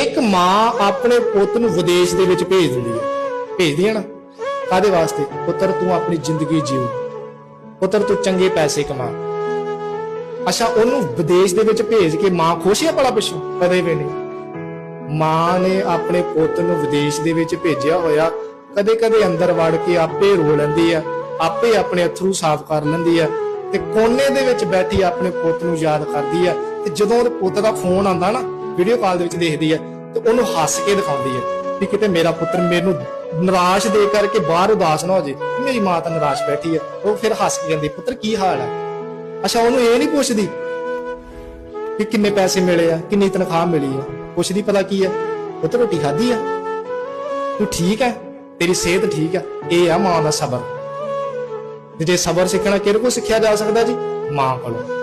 ਇੱਕ ਮਾਂ ਆਪਣੇ ਪੁੱਤ ਨੂੰ ਵਿਦੇਸ਼ ਦੇ ਵਿੱਚ ਭੇਜ ਦਿੰਦੀ ਹੈ। ਭੇਜਦੀ ਹੈ ਨਾ? ਕਾਦੇ ਵਾਸਤੇ? ਪੁੱਤਰ, ਤੂੰ ਆਪਣੀ ਜ਼ਿੰਦਗੀ ਜੀਉ ਪੁੱਤਰ, ਤੂੰ ਚੰਗੇ ਪੈਸੇ ਕਮਾ। ਅੱਛਾ, ਉਹਨੂੰ ਵਿਦੇਸ਼ ਦੇ ਵਿੱਚ ਭੇਜ ਕੇ ਮਾਂ ਖੁਸ਼ ਹੈ ਭਲਾ ਪਿੱਛੋਂ? ਕਦੇ ਵੀ ਨਹੀਂ। ਮਾਂ ਨੇ ਆਪਣੇ ਪੁੱਤ ਨੂੰ ਵਿਦੇਸ਼ ਦੇ ਵਿੱਚ ਭੇਜਿਆ ਹੋਇਆ। ਕਦੇ ਕਦੇ ਅੰਦਰ ਵੜ ਕੇ ਆਪੇ ਰੋ ਲੈਂਦੀ ਆ ਆਪੇ ਆਪਣੇ ਅਥਰੂ ਸਾਫ਼ ਕਰ ਲੈਂਦੀ ਆ ਤੇ ਕੋਨੇ ਦੇ ਵਿੱਚ ਬੈਠੀ ਆਪਣੇ ਪੁੱਤ ਨੂੰ ਯਾਦ ਕਰਦੀ ਆ ਤੇ ਜਦੋਂ ਉਹਦੇ ਪੁੱਤ ਦਾ ਫੋਨ ਆਉਂਦਾ ਨਾ ਵੀਡੀਓ ਕਾਲ ਦੇ ਵਿੱਚ ਦੇਖਦੀ ਹੈ ਤੇ ਉਹਨੂੰ ਹੱਸ ਕੇ ਦਿਖਾਉਂਦੀ ਹੈ ਵੀ ਕਿਤੇ ਮੇਰਾ ਪੁੱਤਰ ਮੈਨੂੰ ਨਿਰਾਸ਼ ਦੇ ਕਰਕੇ ਬਾਹਰ ਉਦਾਸ ਨਾ ਹੋ ਜੇ ਮੇਰੀ ਮਾਂ ਤਾਂ ਨਿਰਾਸ਼ ਬੈਠੀ ਆ ਉਹ ਫਿਰ ਹੱਸ ਕੇ ਕਹਿੰਦੀ, ਪੁੱਤਰ, ਕੀ ਹਾਲ ਆ ਅੱਛਾ, ਉਹਨੂੰ ਇਹ ਨਹੀਂ ਪੁੱਛਦੀ ਕਿ ਕਿੰਨੇ ਪੈਸੇ ਮਿਲੇ ਆ, ਕਿੰਨੀ ਤਨਖਾਹ ਮਿਲੀ ਆ। ਪੁੱਛਦੀ, ਪਤਾ ਕੀ ਹੈ? ਪੁੱਤਰ, ਰੋਟੀ ਖਾਧੀ ਆ? ਤੂੰ ਠੀਕ ਹੈ? ਤੇਰੀ ਸਿਹਤ ਠੀਕ ਹੈ? ਇਹ ਆ ਮਾਂ ਦਾ ਸਬਰ। ਤੇ ਜੇ ਸਬਰ ਸਿੱਖਣਾ ਕਿਹੜੇ ਕੋਲ ਸਿੱਖਿਆ ਜਾ ਸਕਦਾ ਜੀ? ਮਾਂ ਕੋਲੋਂ।